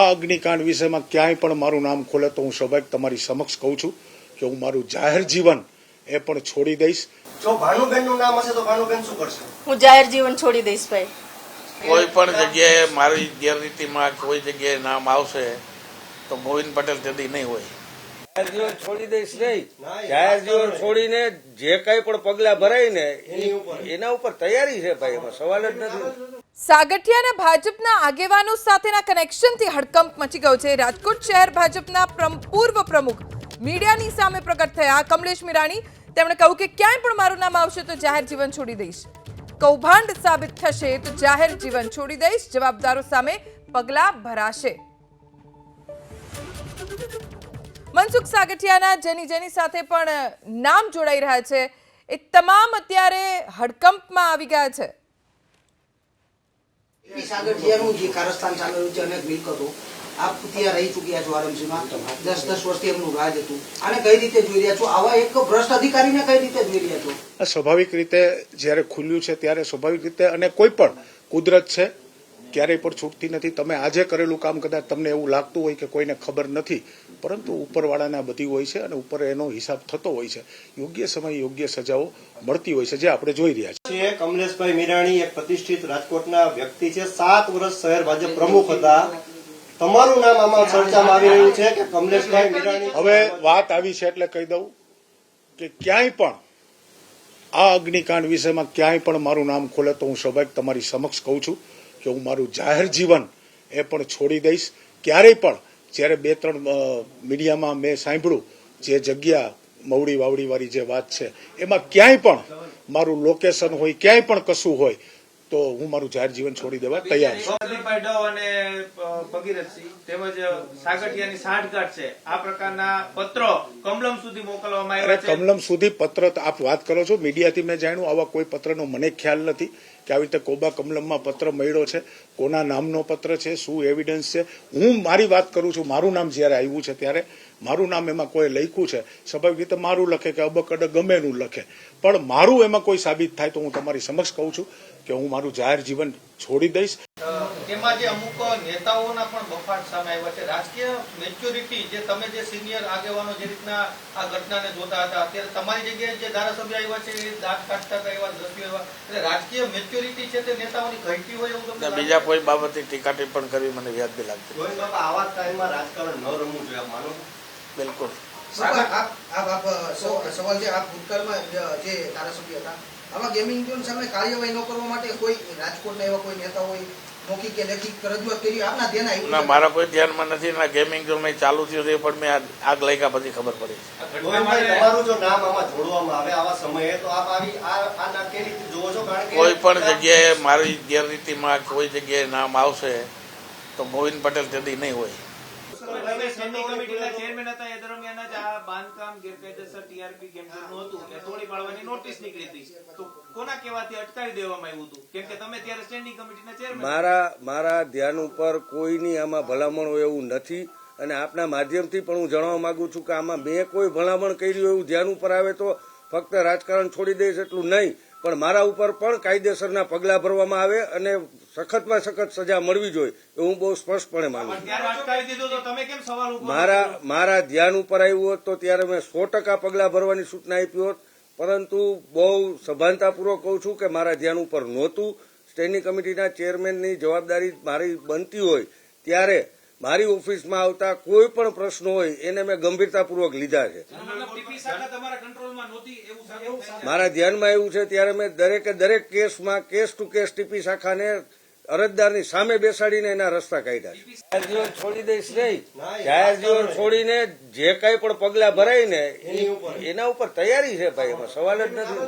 આ અગ્નિકાંડ વિષયમાં ક્યાંય પણ મારું નામ ખોલે તો હું સ્વાભાવિક તમારી સમક્ષ કહું છું કે હું મારું જાહેર જીવન એ પણ છોડી દઈશ. જો ભાનુબેનનું નામ હશે તો ભાનુબેન શું કરશે? હું જાહેર જીવન છોડી દઈશ ભાઈ. કોઈ પણ જગ્યાએ મારી ગેરરીતિમાં કોઈ જગ્યાએ નામ આવશે તો ગોવિંદ પટેલ તેદી નહીં હોય. જાહેર જીવન છોડી દઈશ નહીં. જાહેર જીવન છોડીને જે કઈ પણ પગલા ભરાય ને એના ઉપર. તૈયારી છે ભાઈ એમાં સવાલ જ નથી. સાગઠિયાના ભાજપના આગેવાનો સાથેના કનેક્શનથી હડકંપ મચી ગયો છે. રાજકોટ શહેર ભાજપના પ્રમ- પૂર્વ પ્રમુખ મીડિયાની સામે પ્રગટ થયા. કમલેશ મીરાણી તેમણે કહ્યું કે ક્યાંય પણ મારું નામ આવશે તો જાહેર જીવન છોડી દઈશ. કૌભાંડ સાબિત થશે તો જાહેર જીવન છોડી દઈશ. જવાબદારો સામે પગલાં ભરાશે. મનસુખ સાગઠિયાના જેની જેની સાથે પણ નામ જોડાઈ રહ્યા છે એ તમામ અત્યારે હડકંપમાં આવી ગયા છે. સાગઠિયાનું જે કારસ્તાન ચાલેલું છે અનેક મિલકતો આપ ત્યાં રહી ચૂક્યા છો આરએમસીમાં દસ દસ વર્ષથી એમનું રાજ હતું. આને કઈ રીતે જોઈ રહ્યા છો? આવા એક ભ્રષ્ટ અધિકારીને કઈ રીતે જોઈ રહ્યા છો? સ્વાભાવિક રીતે જ્યારે ખુલ્યું છે ત્યારે સ્વાભાવિક રીતે અને કોઈ પણ કુદરત છે ક્યારેય પણ છૂટતી નથી. તમે આજે કરેલું કામ કદાચ તમને એવું લાગતું હોય કે કોઈને ખબર નથી પરંતુ ઉપરવાળાને આ બધી હોય છે અને ઉપર એનો હિસાબ થતો હોય છે. યોગ્ય સમય યોગ્ય સજાઓ મળતી હોય છે જે આપણે જોઈ રહ્યા છીએ. કમલેશભાઈ મીરાણી એક પ્રતિષ્ઠિત રાજકોટના વ્યક્તિ છે. સાત વર્ષ શહેર ભાજપ પ્રમુખ હતા. તમારું નામ આમાં ચર્ચામાં આવી રહ્યું છે કે કમલેશભાઈ મીરાણી હવે વાત આવી છે એટલે કહી દઉં કે ક્યાંય પણ આ અગ્નિકાંડ વિષયમાં ક્યાંય પણ મારું નામ ખોલે તો હું સ્વાભાવિક તમારી સમક્ષ કહું છું. કે હું મારું જાહેર જીવન એ પણ છોડી દઈશ, ક્યારેય પણ, જ્યારે બે ત્રણ મીડિયામાં મેં સાંભળ્યું જે જગ્યા મવડી વાવડી વાળી જે વાત છે, એમાં ક્યાંય પણ મારું લોકેશન હોય, ક્યાંય પણ કશું હોય તો હું મારું જાહેર જીવન છોડી દેવા તૈયાર છું. ડવ અને ભગીરથસિંહ તેમજ સાગઠિયાની સાંઠગાંઠ છે. આ પ્રકારના પત્રો કમલમ સુધી મોકલવામાં આવ્યા છે. કમલમ સુધી પત્ર આપ વાત કરો છો. મીડિયાથી મેં જાણ્યું આવા કોઈ પત્રનો મને ખ્યાલ નથી કે આવી રીતે કોબા કમલમમાં પત્ર મળ્યો છે. કોના નામનો પત્ર છે, શું એવિડન્સ છે? હું મારી વાત કરું છું, મારું નામ જ્યારે આવ્યું છે ત્યારે, મારું નામ એમાં કોઈ લખ્યું છે. સ્વાભાવિક રીતે મારું લખે કે અબકડ ગમે એનું લખે. પણ મારું એમાં કોઈ સાબિત થાય તો હું તમારી સમક્ષ કહું છું કે હું મારું જાહેર જીવન છોડી દઈશ. તેમાં જે અમુક નેતાઓના પણ બફાટ સામે આવ્યા છે. રાજકીય મેચ્યોરિટી જે તમે જે સિનિયર આગેવાનો જે રીતના આ ઘટનાને જોતા હતા અત્યારે તમારી જગ્યાએ જે ધારાસભ્ય આવ્યા છે એ દાંત કાઢતા હતા એવા દ્રશ્યો એવા. એટલે રાજકીય મેચ્યોરિટી છે તે નેતાઓની ઘટતી હોય એવું તમને બીજા કોઈ બાબતે ટીકા ટિપ્પણ કરવી મને વ્યાજબી લાગતી આવા ટાઈમમાં રાજકારણ ન રમવું જોઈએ માનો? બિલકુલ. આપ આપ આપ સવાલ છે આપ ભૂતકાળમાં જે ધારાસભ્ય હતા આવા ગેમિંગ ઝોન સામે કાર્યવાહી ન કરવા માટે કોઈ રાજકોટના એવા કોઈ નેતા હોય મૌખિક કે લેખિત રજૂઆત કરી આપના ધ્યાન આવ્યું ના મારા કોઈ ધ્યાનમાં નથી ના ગેમિંગ જો મેં ચાલુ થયું છે પણ મેં આગ લાગ્યા પછી ખબર પડી. આ ઘટના ગોવિંદભાઈ માટે તમારું જો નામ આમાં જોડવામાં આવે આવા સમયે તો આપ આવી આ આ કેવી રીતે જોવો છો? કારણ કે કોઈ પણ જગ્યાએ મારી ગેરરીતિમાં કોઈ જગ્યાએ નામ આવશે તો ગોવિંદ પટેલ તેદી નહીં હોય. સ્ટેન્ડિંગ કમિટીના ચેરમેન હતા એ દરમિયાન જ આ બાંધકામ ગેરકાયદેસર ટીઆરપી ગેમ હતું એ તોડી પાડવાની નોટિસ નીકળી હતી. તો કોના કહેવાથી અટકાવી દેવામાં આવ્યું હતું? કેમ કે તમે ત્યારે સ્ટેન્ડિંગ કમિટીના ચેરમેન મારા મારા ધ્યાન ઉપર કોઈની આમાં ભલામણ હોય એવું નથી અને આપના માધ્યમથી પણ હું જણાવવા માંગુ છું કે આમાં મેં કોઈ ભલામણ કર્યું એવું ધ્યાન ઉપર આવે તો ફક્ત રાજકારણ છોડી દઈશ એટલું નહીં. પણ મારા ઉપર પણ કાયદેસરના પગલાં ભરવામાં આવે અને સખતમાં સખત સજા મળવી જોઈએ એવું હું બહુ સ્પષ્ટપણે માનું છું. મારા મારા ધ્યાન ઉપર આવ્યું હોત તો ત્યારે મેં સો ટકા પગલાં ભરવાની સૂચના આપી હોત પરંતુ બહુ સભાનતાપૂર્વક કહું છું કે મારા ધ્યાન ઉપર નહોતું. સ્ટેન્ડિંગ કમિટીના ચેરમેનની જવાબદારી મારી બનતી હોય ત્યારે મારી ઓફિસમાં આવતા કોઈ પણ પ્રશ્નો હોય એને મેં ગંભીરતાપૂર્વક લીધા છે. મારા ધ્યાનમાં એવું છે ત્યારે મેં દરેકે દરેક કેસમાં કેસ ટુ કેસ ટીપી શાખાને અરજદારની સામે બેસાડીને એના રસ્તા કાઢ્યા છે. જાહેર જીવન છોડી દઈશ નહીં. જાહેર જીવન છોડીને જે કઈ પણ પગલા ભરાય ને એના ઉપર તૈયારી છે ભાઈ એમાં સવાલ જ નથી.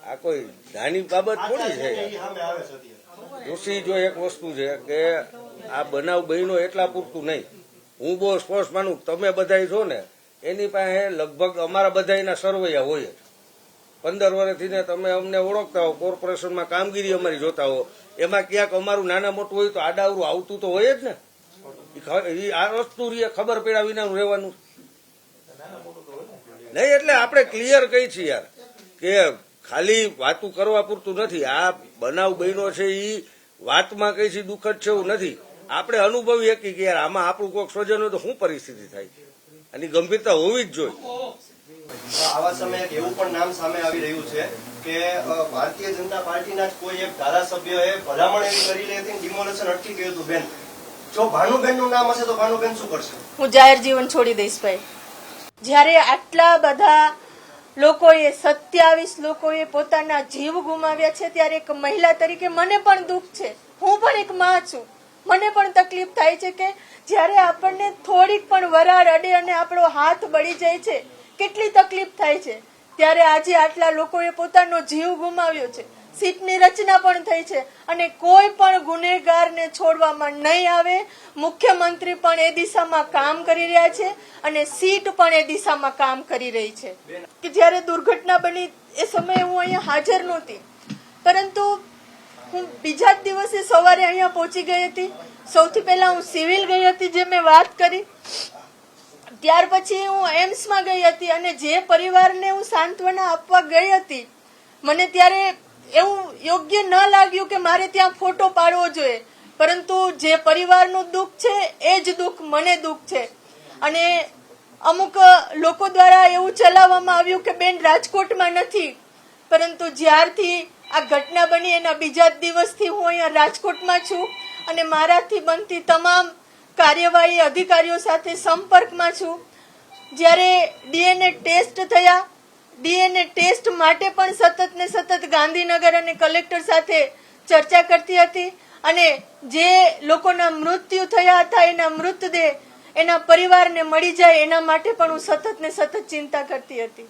આ કોઈ નાની બાબત થોડી છે એ સામે આવે છે અત્યારે. દોષી જો એક વસ્તુ છે કે આ બનાવ બન્યો એટલા પૂરતું નહીં. હું બહુ સ્પષ્ટ માનું તમે બધા છો ને, એની પાસે લગભગ અમારા બધાના સરવૈયા હોય પંદર વર્ષથી ને તમે અમને ઓળખતા હો, કોર્પોરેશનમાં કામગીરી અમારી જોતા હો. એમાં ક્યાંક અમારું નાના મોટું હોય તો આડાવરું આવતું તો હોય જ ને. એ આ વસ્તુ ખબર પડ્યા વિનાનું રહેવાનું. નહીં, એટલે આપણે ક્લિયર કહી છીએ યાર કે ખાલી વાતું કરવા પૂરતું નથી. આ બનાવ બન્યો છે એ વાતમાં કઈ છે દુઃખદ છે એવું નથી. આપણે અનુભવી કે યાર આમાં આપણું કોઈક સ્વજન હોય તો શું પરિસ્થિતિ થાય આની ગંભીરતા હોવી જ જોઈએ. આવા સમયે એક એવું પણ નામ સામે આવી રહ્યું છે કે ભારતીય જનતા પાર્ટીના જ કોઈ એક ધારાસભ્યએ ભલામણ એવી કરી હતી ડિમોલેશન અટકી ગયું હતું બેન. જો ભાનુબેનનું નામ હશે તો ભાનુબેન શું કરશે? હું જાહેર જીવન છોડી દઈશ ભાઈ. જ્યારે આટલા બધા લોકોએ સત્યાવીસ લોકોએ પોતાના જીવ ગુમાવ્યા છે ત્યારે એક મહિલા તરીકે મને પણ દુઃખ છે. હું પણ એક માં છું. મને પણ તકલીફ થાય છે કે જ્યારે આપણને થોડીક પણ વરાળ અડે અને આપણો હાથ બળી જાય છે, કેટલી તકલીફ થાય છે. ત્યારે આજે આટલા લોકોએ પોતાનો જીવ ગુમાવ્યો છે. સીટની રચના પણ થઈ છે અને કોઈ પણ ગુનેગારને છોડવામાં નહીં આવે. મુખ્યમંત્રી પણ એ દિશામાં કામ કરી રહ્યા છે અને સીટ પણ એ દિશામાં કામ કરી રહી છે. કે જ્યારે દુર્ઘટના બની એ સમયે હું અહીંયા હાજર નહોતી. પરંતુ હું બીજા જ દિવસે સવારે અહીંયા પહોંચી ગઈ હતી. સૌથી પહેલા હું સિવિલ ગઈ હતી જે મેં વાત કરી. ત્યાર પછી હું એમ્સમાં ગઈ હતી અને જે પરિવારને હું સાંત્વના આપવા ગઈ હતી, મને ત્યારે એવું યોગ્ય ન લાગ્યું કે મારે ત્યાં ફોટો પાડવો જોઈએ. પરંતુ જે પરિવારનું દુઃખ છે, એ જ દુઃખ, મને દુઃખ છે. અને અમુક લોકો દ્વારા એવું ચલાવવામાં આવ્યું કે બેન રાજકોટમાં નથી. પરંતુ જ્યારથી આ ઘટના બની એના બીજા દિવસથી હું અહીંયા રાજકોટમાં છું અને મારાથી બનતી તમામ કાર્યવાહી અધિકારીઓ સાથે સંપર્કમાં છું. જ્યારે ડીએનએ ટેસ્ટ થયા, ડીએનએ ટેસ્ટ માટે પણ સતત ને સતત ગાંધીનગર અને કલેક્ટર સાથે ચર્ચા કરતી હતી અને જે લોકોના મૃત્યુ થયા હતા એના મૃતદેહ એના પરિવારને મળી જાય એના માટે પણ હું સતત ને સતત ચિંતા કરતી હતી.